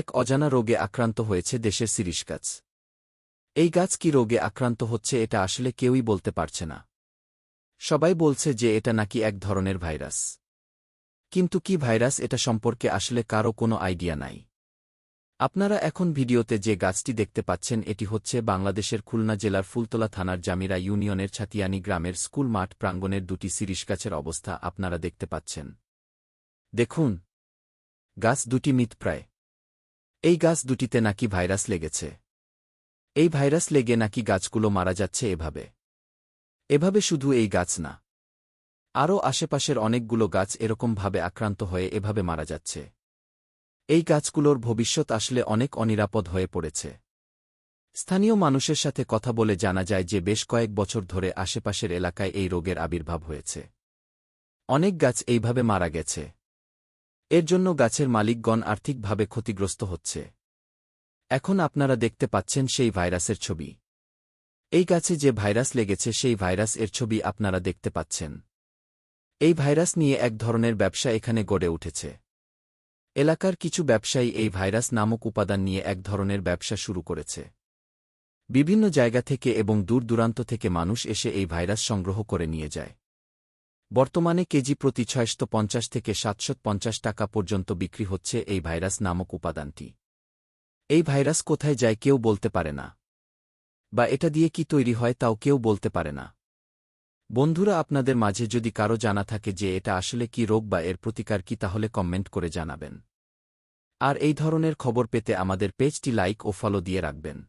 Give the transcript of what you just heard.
এক অজানা রোগে আক্রান্ত হয়েছে দেশের সিরিশ গাছ। এই গাছ কি রোগে আক্রান্ত হচ্ছে এটা আসলে কেউই বলতে পারছে না। সবাই বলছে যে এটা নাকি এক ধরনের ভাইরাস। কিন্তু কি ভাইরাস এটা সম্পর্কে আসলে কারও কোনো আইডিয়া নাই। আপনারা এখন ভিডিওতে যে গাছটি দেখতে পাচ্ছেন এটি হচ্ছে বাংলাদেশের খুলনা জেলার ফুলতলা থানার জামিরা ইউনিয়নের ছাতিয়ানি গ্রামের স্কুল মাঠ প্রাঙ্গণের দুটি সিরিশ গাছের অবস্থা আপনারা দেখতে পাচ্ছেন। দেখুন, গাছ দুটি মিতপ্রায়। এই গাছ দুটিতে নাকি ভাইরাস লেগেছে। এই ভাইরাস লেগে নাকি গাছগুলো মারা যাচ্ছে এভাবে। এভাবে শুধু এই গাছ না। আরও আশেপাশের অনেকগুলো গাছ এরকমভাবে আক্রান্ত হয়ে এভাবে মারা যাচ্ছে। এই গাছগুলোর ভবিষ্যৎ আসলে অনেক অনিরাপদ হয়ে পড়েছে। স্থানীয় মানুষের সাথে কথা বলে জানা যায় যে বেশ কয়েক বছর ধরে আশেপাশের এলাকায় এই রোগের আবির্ভাব হয়েছে। অনেক গাছ এইভাবে মারা গেছে। এর জন্য গাছের মালিকগণ আর্থিকভাবে ক্ষতিগ্রস্ত হচ্ছে। এখন আপনারা দেখতে পাচ্ছেন সেই ভাইরাসের ছবি। এই গাছে যে ভাইরাস লেগেছে সেই ভাইরাস এর ছবি আপনারা দেখতে পাচ্ছেন। এই ভাইরাস নিয়ে এক ধরনের ব্যবসা এখানে গড়ে উঠেছে। এলাকার কিছু ব্যবসায়ী এই ভাইরাস নামক উপাদান নিয়ে এক ধরনের ব্যবসা শুরু করেছে। বিভিন্ন জায়গা থেকে এবং দূর দূরান্ত থেকে মানুষ এসে এই ভাইরাস সংগ্রহ করে নিয়ে যায়। বর্তমানে কেজি প্রতি ছয়শত পঞ্চাশ থেকে সাতশত পঞ্চাশ টাকা পর্যন্ত বিক্রি হচ্ছে এই ভাইরাস নামক উপাদানটি। এই ভাইরাস কোথায় যায় কেউ বলতে পারে না। বা এটা দিয়ে কি তৈরি হয় তাও কেউ বলতে পারে না। বন্ধুরা, আপনাদের মাঝে যদি কারও জানা থাকে যে এটা আসলে কি রোগ বা এর প্রতিকার কি, তাহলে কমেন্ট করে জানাবেন। আর এই ধরনের খবর পেতে আমাদের পেজটি লাইক ও ফলো দিয়ে রাখবেন।